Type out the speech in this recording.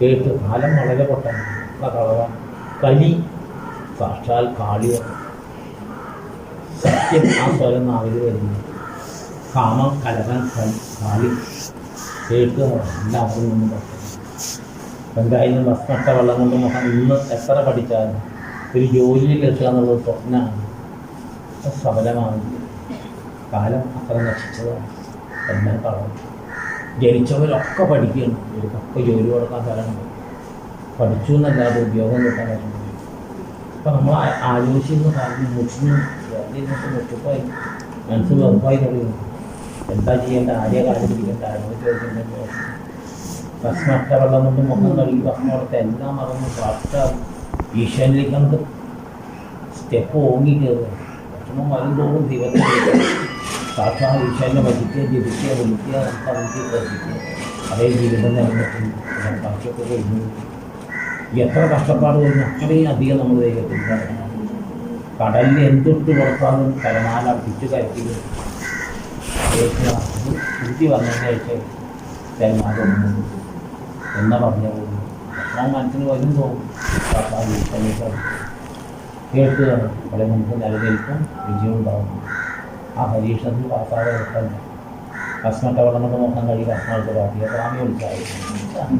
കേട്ട് കാലം വളരെ പൊട്ടാണ്. കളവാണ് കലി സാക്ഷാൽ കാളിയ സത്യം ആ സ്വരം നാവിൽ വരുന്നു. കാമം കലകാൻ കളി കാളി. കേട്ട് എല്ലാവരും നിന്ന് പറ്റും എന്തായാലും ഭക്ഷണത്തെ വെള്ളം കൊണ്ട് മുഖം ഇന്ന് എത്ര പഠിച്ചാലും ഒരു ജോലിയിൽ എത്തുക എന്നുള്ളത് സ്വപ്നമാണ് സഫലമാവില്ല. കാലം അത്ര നശിച്ചതാണ്. എല്ലാം കളഞ്ഞു ജനിച്ചവരൊക്കെ പഠിക്കുകയാണ്. ഇവർക്കൊക്കെ ജോലി കൊടുക്കാൻ തരണം പഠിച്ചു എന്നല്ലാതെ ഉദ്യോഗം കിട്ടാൻ പറ്റുന്നില്ല അപ്പം നമ്മൾ ആ- ആലോചിച്ചിരുന്ന കാര്യം മുസ്ലിം വേദിനൊക്കെ മുട്ടുപ്പായി മനസ്സ് വെറുപ്പായി തുടങ്ങി. എന്താ ചെയ്യേണ്ട ആരെയെ കാര്യം പിടിക്കേണ്ട ആരോട് ചോദിക്കേണ്ട ഭസ്മട്ട വെള്ളം കൊണ്ട് മുഖം കഴുകി ഭക്ഷണം കൊടുത്ത് എല്ലാം മറന്ന് സാക്ഷാൽ ഈശ്വരനിലേക്ക് നമുക്ക് സ്റ്റെപ്പ് ഓങ്ങി കയറുക ഭക്ഷണം വരുന്തോറും ദൈവത്തിലേക്ക് സാക്ഷാൽ ഈശ്വരനെ ഭജിക്കുക ജപിക്കുക വിളിക്കുക അതിലേക്ക് പ്രവർത്തിക്കുക അതേ ജീവിതം നിലനിർത്തുന്നു കാശൊക്കെ കഴിഞ്ഞു എത്ര കഷ്ടപ്പാട് കഴിഞ്ഞു അത്രയും അധികം നമ്മൾ ദൈവത്തിൽ കടലിൽ എന്തൊട്ട് പുറത്താകും കരമാല പിച്ചു കയറ്റി തിരിച്ചു വന്നതിന് ശേഷം കരമാല എന്ന പറഞ്ഞു ഞാൻ മനസ്സിന് വരും തോന്നും. കേൾക്കുക അവിടെ നമുക്ക് നിലനിൽക്കും. വിജയം ഉണ്ടാകും. ആ പരീക്ഷണത്തിൽ പാസ്സാതെ കിട്ടല്ല ഭസ്മട്ട വെള്ളം കൊണ്ട് നോക്കാൻ കഴിയും ഭസ്മത്തെ അപ്പോൾ ആമി വിളിച്ചായിരുന്നു.